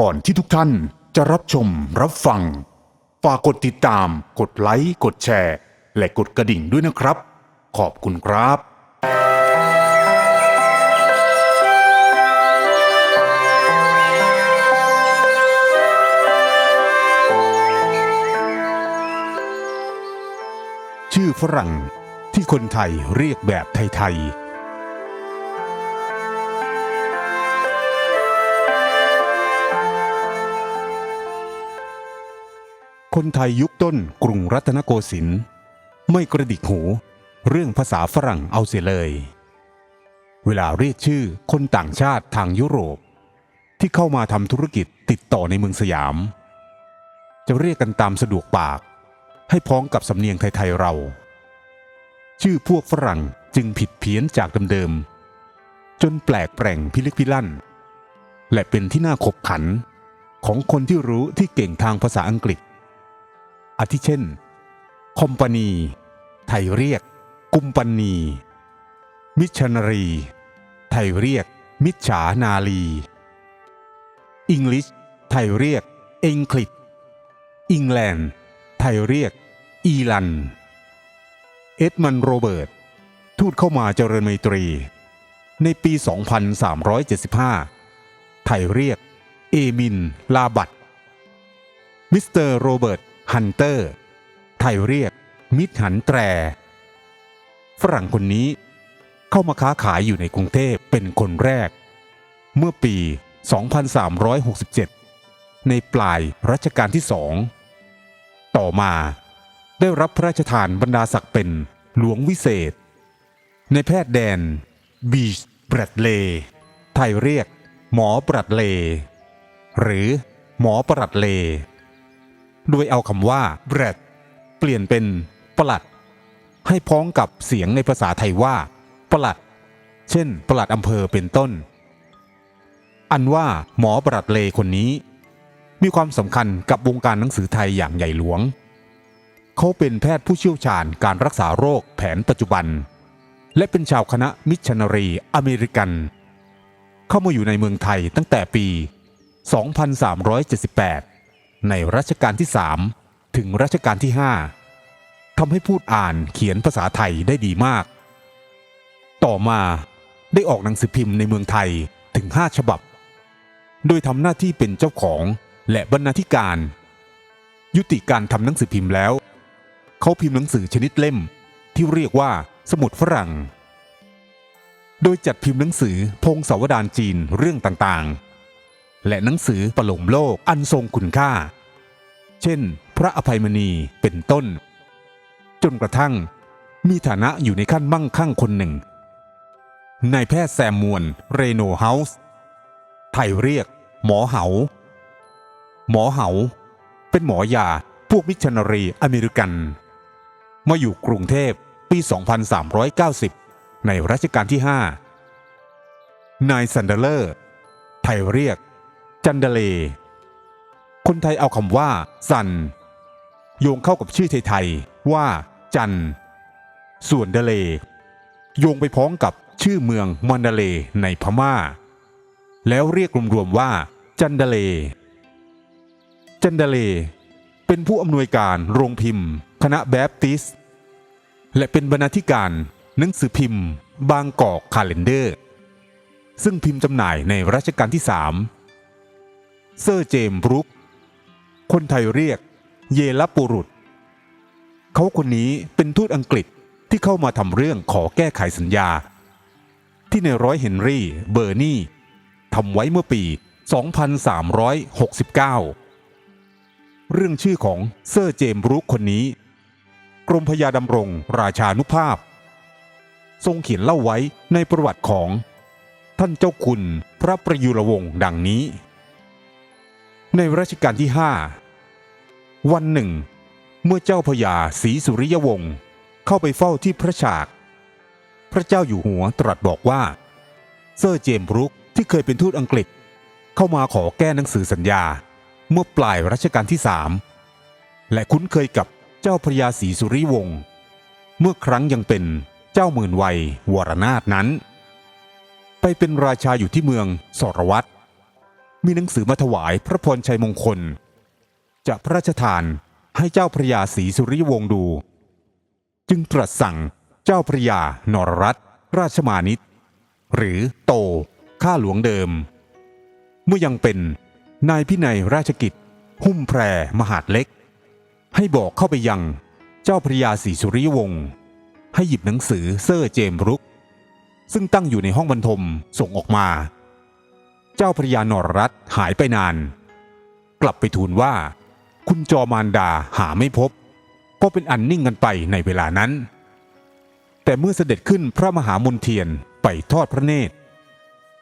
ก่อนที่ทุกท่านจะรับชมรับฟัง ฝากกดติดตาม กดไลค์ กดแชร์ และกดกระดิ่งด้วยนะครับ ขอบคุณครับ ชื่อฝรั่งที่คนไทยเรียกแบบไทยๆ คนไทยยุคต้นกรุงรัตนโกสินทร์ไม่กระดิกหู เรื่องภาษาฝรั่งเอาเสียเลย เวลาเรียกชื่อคนต่างชาติทางยุโรป ที่เข้ามาทำธุรกิจติดต่อในเมืองสยาม จะเรียกกันตามสะดวกปาก ให้พ้องกับสำเนียงไทยๆเรา ชื่อพวกฝรั่งจึงผิดเพี้ยนจากเดิมๆจนแปลกแปลงพิลึกพิลั่น และเป็นที่น่าขบขันของคนที่รู้ที่เก่งทางภาษาอังกฤษ อาทิเช่น คอมปานี ไทยเรียก กุมปันนี มิชนารี ไทยเรียก มิจฉานาลีอังกฤษไทยเรียกเองคลิดอังแลนด์ไทยเรียก อีลัน เอ็ดมันโรเบิร์ต ทูตเข้ามาเจริญไมตรี ในปี 2375 ไทยเรียก เอมิน ลาบัตมิสเตอร์โรเบิร์ต ฮันเตอร์ ไทยเรียก มิดหันแตร ฝรั่งคนนี้เข้ามาค้าขายอยู่ในกรุงเทพเป็นคนแรก เมื่อปี 2367 ในปลายรัชกาลที่สอง ต่อมาได้รับพระราชทานบรรดาศักดิ์เป็นหลวงวิเศษ ในแพทย์แดน บีชบรัดเล ไทยเรียก หมอบรัดเล หรือหมอปรัดเล โดยเอาคำว่า bread เปลี่ยนเป็นปลัด ให้พ้องกับเสียงในภาษาไทยว่าปลัด เช่นปลัดอำเภอเป็นต้น อันว่าหมอปรัดเลคนนี้ มีความสำคัญกับวงการหนังสือไทยอย่างใหญ่หลวง เขาเป็นแพทย์ผู้เชี่ยวชาญการรักษาโรคแผนปัจจุบัน และเป็นชาวคณะมิชชันนารีอเมริกัน เข้ามาอยู่ในเมืองไทยตั้งแต่ปี 2378 ในรัชกาลที่ 3 ถึงรัชกาลที่ 5ทำให้พูดอ่านเขียนภาษาไทยได้ดีมาก ต่อมาได้ออกหนังสือพิมพ์ในเมืองไทยถึง 5 ฉบับ โดยทำหน้าที่เป็นเจ้าของและบรรณาธิการ ยุติการทำหนังสือพิมพ์แล้ว เขาพิมพ์หนังสือชนิดเล่มที่เรียกว่าสมุดฝรั่ง โดยจัดพิมพ์หนังสือพงศาวดารจีนเรื่องต่างๆ และหนังสือประโลมโลกอันทรงคุณค่า เช่น พระอภัยมณีเป็นต้น จนกระทั่งมีฐานะอยู่ในขั้นมั่งคั่งคนหนึ่งนายแพทย์แซมมวนเรโนเฮาส์ไทยเรียก หมอเหา หมอเหา เป็นหมอยาพวกมิชชันนารีอเมริกัน มาอยู่กรุงเทพปี 2390 ในรัชกาลที่ 5 นายซันเดเลอร์ ไทยเรียก จันเดเล คนไทยเอาคำว่าซัน โยงเข้ากับชื่อไทยๆว่า จัน ส่วนเดเล โยงไปพ้องกับชื่อเมืองมันดเลในพม่า แล้วเรียกรวมๆว่า จันเดเล จันเดเล เป็นผู้อำนวยการโรงพิมพ์ คณะแบปติสและเป็นบรรณาธิการหนังสือพิมพ์ บางกอกคาเลนเดอร์ ซึ่งพิมพ์จำหน่ายในรัชกาลที่ 3 เซอร์เจมบรุก คนไทยเรียกเยลปุรุษ เขาคนนี้เป็นทูตอังกฤษที่เข้ามาทำเรื่องขอแก้ไขสัญญา ที่ในร้อยเฮนรี่เบอร์นี่ทำไว้เมื่อปี 2369 เรื่องชื่อของเซอร์เจมบรุกคนนี้ กรมพยาดำรงราชานุภาพ ทรงเขียนเล่าไว้ในประวัติของท่านเจ้าคุณพระประยุรวงศ์ดังนี้ ในรัชกาลที่ห้าวันหนึ่ง เมื่อเจ้าพญาศรีสุริยวงศ์เข้าไปเฝ้าที่พระฉาก พระเจ้าอยู่หัวตรัสบอกว่า เซอร์เจมส์บรุกที่เคยเป็นทูตอังกฤษ เข้ามาขอแก้หนังสือสัญญาเมื่อปลายรัชกาลที่สามและคุ้นเคยกับเจ้าพระยาศรีสุริวงศ์เมื่อครั้งยังเป็นเจ้าหมื่นวัยวรนาถนั้น ไปเป็นราชาอยู่ที่เมืองสรวัตร มีหนังสือมาถวายพระพรชัยมงคล จะพระราชทานให้เจ้าพระยาศรีสุริยวงศ์ดู จึงตรัสสั่งเจ้าพระยานรรัตราชมานิต หรือโต ข้าหลวงเดิม เมื่อยังเป็นนายพินัยราชกิจ หุ้มแพรมหาดเล็ก ให้บอกเข้าไปยังเจ้าพระยาศรีสุริยวงศ์ให้หยิบหนังสือเซอร์เจมรุก ซึ่งตั้งอยู่ในห้องบรรทมส่งออกมา เจ้าพระยานรรัตหายไปนาน กลับไปทูลว่า คุณจอมารดาหาไม่พบ ก็เป็นอันนิ่งกันไปในเวลานั้น แต่เมื่อเสด็จขึ้นพระมหามนเทียนไปทอดพระเนตร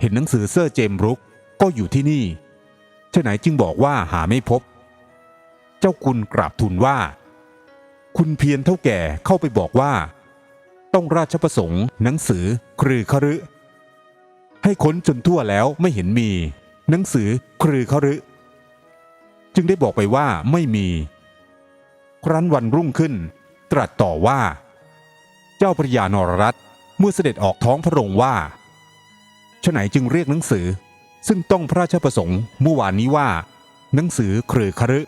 เห็นหนังสือเซอร์เจมรุกก็อยู่ที่นี่ฉะไหนจึงบอกว่าหาไม่พบ เจ้าคุณกราบทูลว่า คุณเพียรเท่าแก่เข้าไปบอกว่า ต้องราชประสงค์หนังสือครือคฤ ให้ค้นจนทั่วแล้วไม่เห็นมี หนังสือครือคฤจึงได้บอกไปว่าไม่มี ครั้นวันรุ่งขึ้น ตรัสต่อว่า เจ้าพระยานรรัตเมื่อเสด็จออกท้องพระโรงว่าฉไหนจึงเรียกหนังสือ ซึ่งต้องพระราชประสงค์เมื่อวานนี้ว่า หนังสือครือคฤ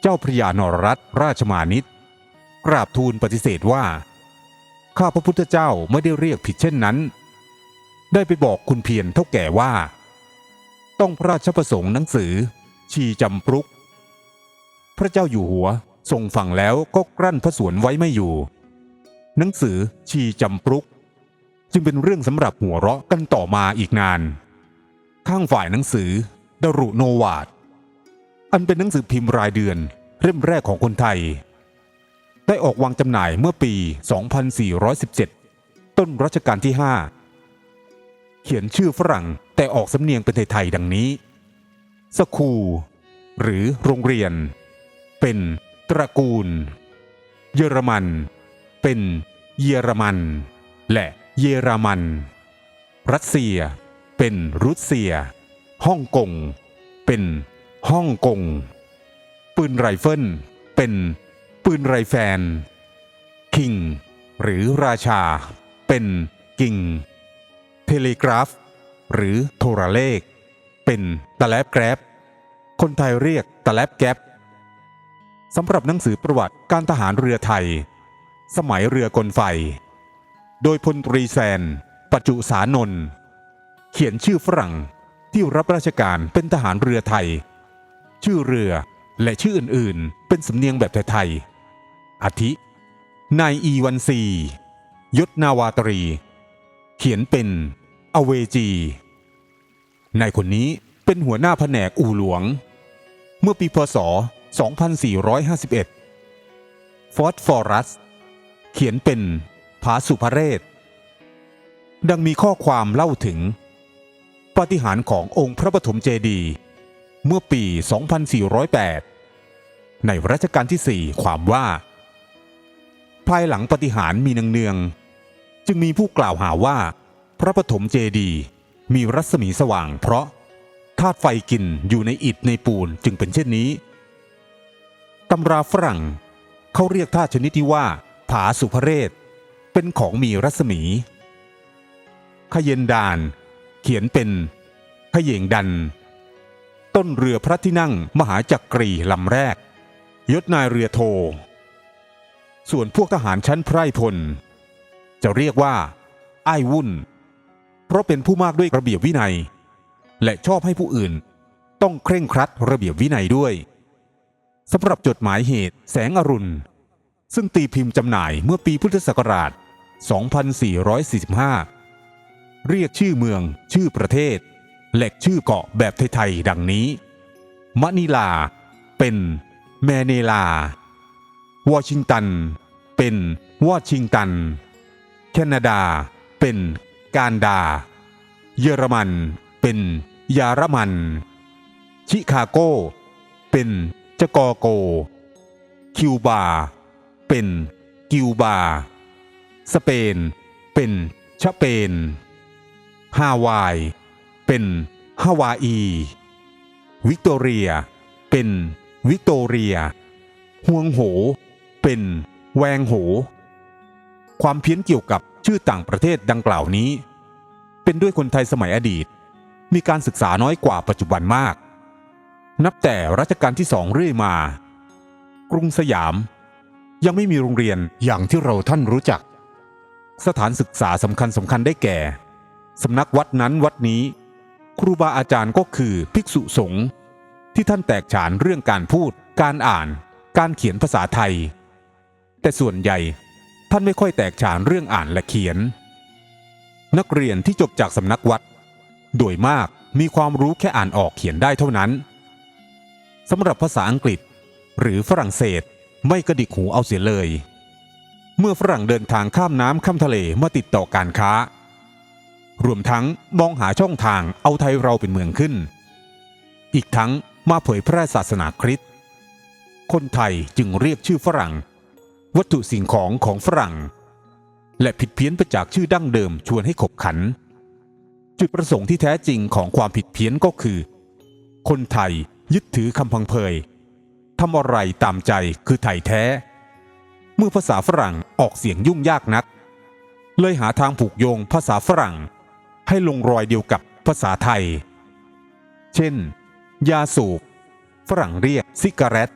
เจ้าพระยานรรัตราชมานิตกราบทูลปฏิเสธว่า ข้าพระพุทธเจ้าไม่ได้เรียกผิดเช่นนั้น ได้ไปบอกคุณเพียรเท่าแก่ว่า ต้องพระราชประสงค์หนังสือ ชีจำปรุก พระเจ้าอยู่หัวทรงฟังแล้วก็กลั้นพระสวนไว้ไม่อยู่ หนังสือชีจำปรุก จึงเป็นเรื่องสำหรับหัวเราะกันต่อมาอีกนาน ข้างฝ่ายหนังสือดรุโนวาดอันเป็นหนังสือพิมพ์รายเดือนเล่มแรกของคนไทย ได้ออกวางจำหน่ายเมื่อปี 2417 ต้นรัชกาลที่ 5 เขียนชื่อฝรั่งแต่ออกสำเนียงเป็นไทยๆดังนี้สคูลหรือโรงเรียน เป็นตระกูล เยอรมัน เป็นเยอรมัน และเยอรมัน รัสเซีย เป็นรุสเซียฮ่องกง เป็นฮ่องกง ปืนไรเฟิล เป็นปืนไรแฟน คิง หรือราชา เป็นกิง เทเลกราฟ หรือโทรเลข เป็นตะแลบแกรบคนไทยเรียกตะแลบแก๊บสำหรับหนังสือประวัติการทหารเรือไทย สมัยเรือกลไฟ โดยพลตรีแซน ปัจจุสานนท์เขียนชื่อฝรั่งที่รับราชการเป็นทหารเรือไทย ชื่อเรือและชื่ออื่นๆ เป็นสำเนียงแบบไทยๆอาทิ นายอีวันซี ยศนาวาตรี เขียนเป็นอเวจีนายคนนี้เป็นหัวหน้าแผนกอู่หลวง เมื่อปีพศ 2451 ฟอสฟอรัส เขียนเป็นผาสุภเรศ ดังมีข้อความเล่าถึง ปฏิหารขององค์พระปฐมเจดีย์เมื่อปี 2408 ในรัชกาลที่ 4 ความว่า ภายหลังปฏิหาริย์มีเนืองๆ จึงมีผู้กล่าวหาว่า พระปฐมเจดีย์มีรัศมีสว่างเพราะธาตุไฟกินอยู่ในอิฐในปูนจึงเป็นเช่นนี้ตำราฝรั่งเขาเรียกธาตุชนิดที่ว่า ผาสุภเรศ เป็นของมีรัศมีขเยนดานเขียนเป็นขยงดัน ต้นเรือพระที่นั่งมหาจักรีลำแรก ยศนายเรือโท ส่วนพวกทหารชั้นไพรพล จะเรียกว่า อ้ายวุ่น เพราะเป็นผู้มากด้วยระเบียบวินัย และชอบให้ผู้อื่น ต้องเคร่งครัดระเบียบวินัยด้วยสำหรับจดหมายเหตุแสงอรุณ ซึ่งตีพิมพ์จำหน่ายเมื่อปีพุทธศักราช 2445 เรียกชื่อเมือง ชื่อประเทศ และชื่อเกาะแบบไทยๆดังนี้มะนิลา เป็นแมเนลา วอชิงตัน เป็นวอชิงตัน แคนาดา เป็นการดา เยอรมัน เป็นยารมัน ชิคาโก เป็นจกอโก คิวบา เป็นกิวบา สเปน เป็นชะเปน ฮาวาย เป็นฮาวาอี วิกตอเรีย เป็นวิกตอเรียฮวงโห เป็นแวงโห ความเพี้ยนเกี่ยวกับ ชื่อต่างประเทศดังกล่าวนี้ เป็นด้วยคนไทยสมัยอดีต มีการศึกษาน้อยกว่าปัจจุบันมาก นับแต่รัชกาลที่สองเรื่อยมา กรุงสยาม ยังไม่มีโรงเรียนอย่างที่เราท่านรู้จัก สถานศึกษาสำคัญสำคัญได้แก่สำนักวัดนั้นวัดนี้ ครูบาอาจารย์ก็คือภิกษุสงฆ์ที่ท่านแตกฉานเรื่องการพูด การอ่าน การเขียนภาษาไทย แต่ส่วนใหญ่ ท่านไม่ค่อยแตกฉานเรื่องอ่านและเขียน นักเรียนที่จบจากสำนักวัด โดยมากมีความรู้แค่อ่านออกเขียนได้เท่านั้นสำหรับภาษาอังกฤษ หรือฝรั่งเศสไม่กระดิกหูเอาเสียเลย เมื่อฝรั่งเดินทางข้ามน้ำข้ามทะเลมาติดต่อการค้า รวมทั้งมองหาช่องทางเอาไทยเราเป็นเมืองขึ้น อีกทั้งมาเผยแพร่ศาสนาคริสต์คนไทยจึงเรียกชื่อฝรั่ง วัตถุสิ่งของของฝรั่ง และผิดเพี้ยนไปจากชื่อดั้งเดิมชวนให้ขบขัน จุดประสงค์ที่แท้จริงของความผิดเพี้ยนก็คือ คนไทยยึดถือคำพังเพยทำอะไรตามใจคือไทยแท้ เมื่อภาษาฝรั่งออกเสียงยุ่งยากนัก เลยหาทางผูกโยงภาษาฝรั่ง ให้ลงรอยเดียวกับภาษาไทย เช่น ยาสูบฝรั่งเรียกซิกาเรต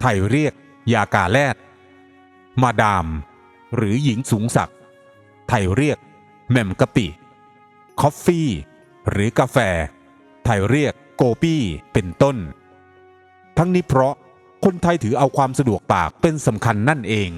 ไทยเรียกยากาแลด มาดาม หรือหญิงสูงศักดิ์ไทยเรียกแหม่มกะปิคอฟฟี่ หรือกาแฟ ไทยเรียกโกปี้เป็นต้น ทั้งนี้เพราะคนไทยถือเอาความสะดวกปากเป็นสำคัญนั่นเอง